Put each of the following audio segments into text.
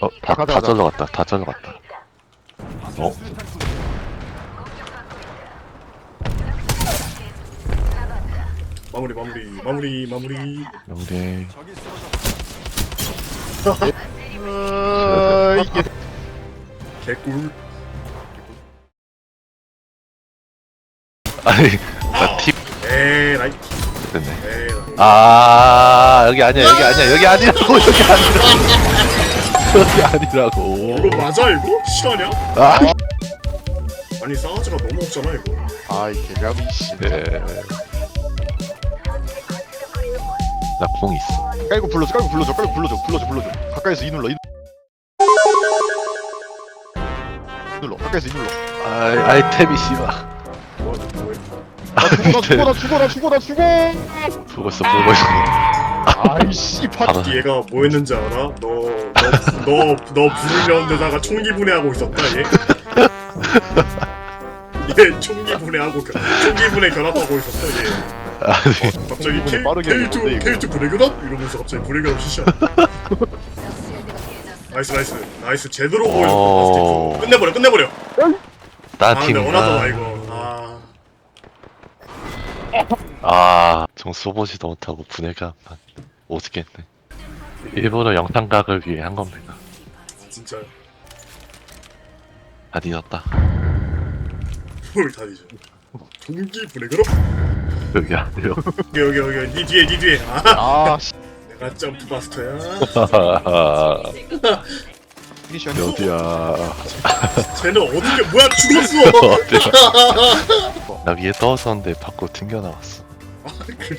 어, 다, 가자, 다 가자. 잘러 갔다. 다 잘러 갔다. 어? 마무리 마무리 마무리 마무리 영대. 아, 이게 개꿀 아니, 나팁 에라이 됐네. 에라이 아, 여기 아니야, 여기 아니야, 여기 아니라고, 여기 아니라고. 여기 아니라고. 이거 맞아 이거? 실화냐? 아, 아니 사우즈가 너무 없잖아 이거 아이 개가비 씨. 네. 나공 있어. 깔고 불러줘, 깔고 불러줘, 깔고 불러줘, 불러줘, 불러줘. 가까이서 이 눌러, 이 눌러, 가까이서 이 눌러. 아, 아이템이 씨발. 뭐해 나 죽어, 나 죽어, 나 죽어, 나 죽어, 나 죽어. 보고 있어. 아이씨, 파. 바로. 얘가 뭐 했는지 알아? 너 너너 너 부르려는 데다가 총기 분해하고 있었다 얘. 얘 총기 분해하고 결- 총기 분해 결합하고 있었어 얘. 아니, 갑자기 K 빠르게 K2 하는데, 이거. K2 분해 결합 이러면서 갑자기 분해 결합 시작. 나이스 나이스 나이스 제대로 오. 보여줬다. 끝내버려 끝내버려. 아 나팀. 근데 원하잖아 이거. 아 아, 정 쏘보지도 못하고 분해가 오지겠네. 일부러 영상각을 위해 한 겁니다. 진짜 다 뒤졌다. 뭘 다니죠. 동기 분해 결합. 여기 아니요. 여기 여기 여기 니 뒤에 니 뒤에. 아 아, 씨. 내가 점프 마스터야. 어디야? 쟤는 어떻게 뭐야 죽었어. 어디야? 나 위에 떠있었는데 밖으로 튕겨 나왔어. 아, 그래.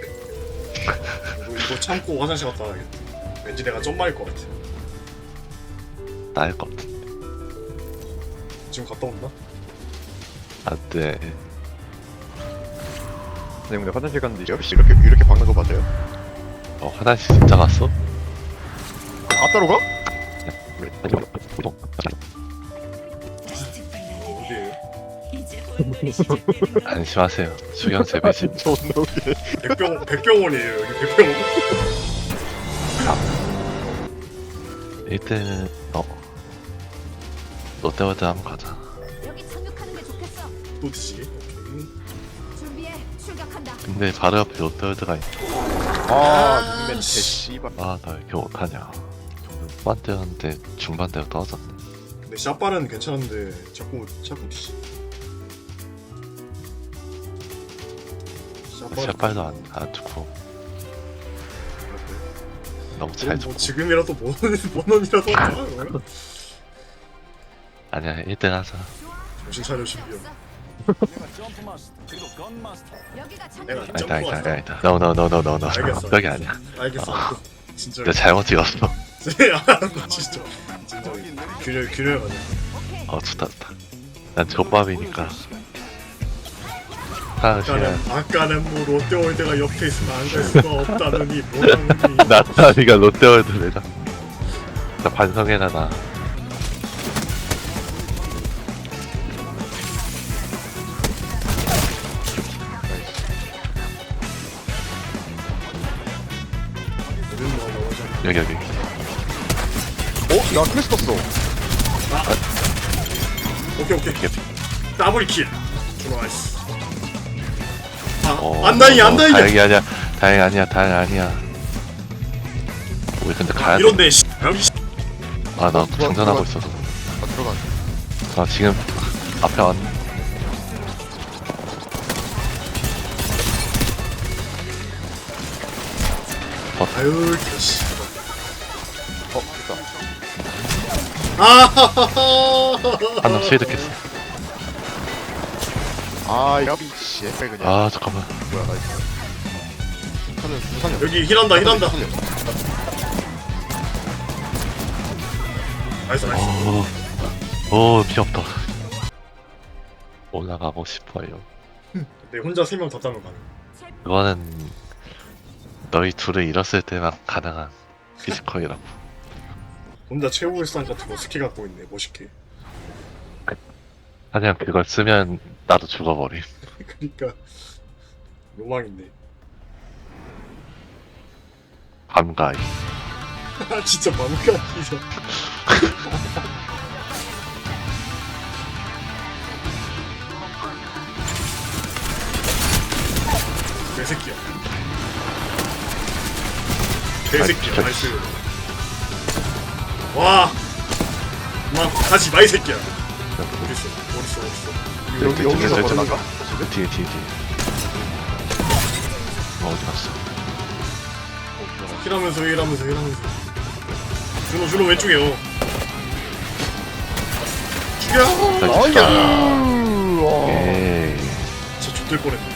이거, 이거 참고 화장실 갔다 와야겠다. 왠지 내가 점마일 것 같아. 나일 것 같아. 지금 갔다 온다? 안 돼. 네, 근데 화장실 갔는데 역시 이렇게 이렇게 박는 거 맞아요? 어, 화장실 진짜 갔어? 앞따로 가? 어디에요? 안심하세요. 수경 재배집. 존나 웃기네. 백병 백병원이에요. 여기 백병원. 1등, 어. 롯데월드 한번 가자. 여기 착륙하는 게 좋겠어. 오케이. 준비해. 출격한다. 근데 바로 옆에 롯데월드가 있어. 아, 눈맨 개 씨발. 아, 나 왜 이렇게 못하냐. 후반대였는데 중반대로 떨어졌네. 근데 샷발은 괜찮은데 자꾸 자꾸 뒤지. 샷발. 샷발도 안, 안 좋고. 너무 잘뭐 좋고. 지금이라도 원원이라도 하자. 아니야, 1등 하자. 정신 차려 신비야. 여기가 내가 착륙. 아니다, 아니다, 아니다, 아니다. No, no, no, no, no, no. 알겠어. 여기 아니야. 알겠어. 진짜. 내가 잘못 찍었어. 아, 진짜. 진짜. 균열 균열 가자. 어, 좋다, 좋다. 난 족밥이니까. 사실, 아까는 아까는 뭐 롯데월드가 옆에 있으면 안 갈 수가 없다더니 뭐라니. 나타니가 롯데월드 내가. 나 반성해라, 나. 여기, 여기. 어? 나 크리스 떴어. 오케이 오케이. 이게 더블 킬. 아, 어, 안다이 어, 안다이. 다행이 아니야. 다행 아니야. 다행 아니야. 우리 근데 가야 돼. 이런데 씨. 씨. 아, 나 장전하고. 있어서. 아, 들어가. 아, 지금 앞에 왔. 아유 개씨. 어, 됐다. 아. 한명 쉐이드 깼어. 아, 가비 씨. 그냥. 아, 잠깐만. 뭐야, 나 이거. 살려, 살려. 여기 힐한다 힐한다. 나이스 나이스. 오, 오, 피 없다. 올라가고 싶어요. 내 혼자 세명다 따면 가능. 그거는 너희 둘을 잃었을 때만 가능한 피지컬이라고. 혼자 최후의 산 같은 거 스킬 갖고 있네 멋있게. 하지만 그걸 쓰면 나도 죽어버림. 그러니까 로망인데. 감가이. 아 진짜 진짜. 개새끼야. 개새끼야, 아, 나이스. 와! 마, 가지 마, 이 새끼야. 어딨어, 어딨어, 어딨어. 여기 여기서 잘 걸어가. 뒤에 뒤에 뒤에 어, 어디 갔어 힐하면서, 힐하면서, 힐하면서. 준호, 준호 왼쪽이요. 죽여! 나 진짜. 에이 진짜 X될 뻔했네.